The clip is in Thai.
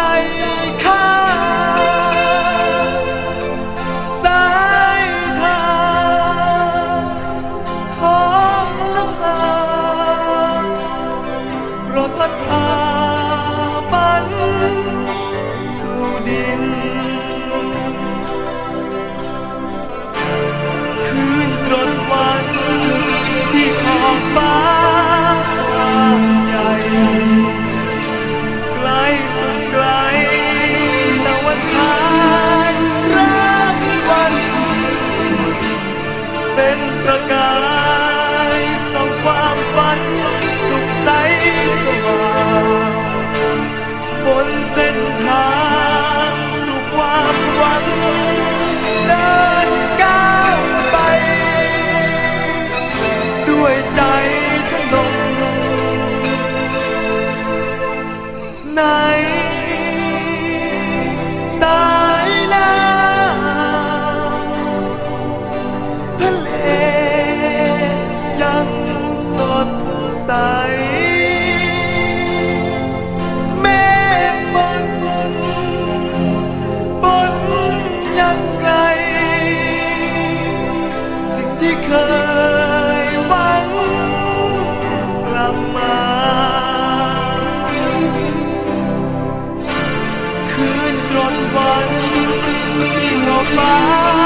ใจ ใสสว่างบนเส้นทางสู่ความหวังเดินก้าวไป ด้วยใจ ที่เคยหวังกลับมา คืนตรงวันที่เราฝ้า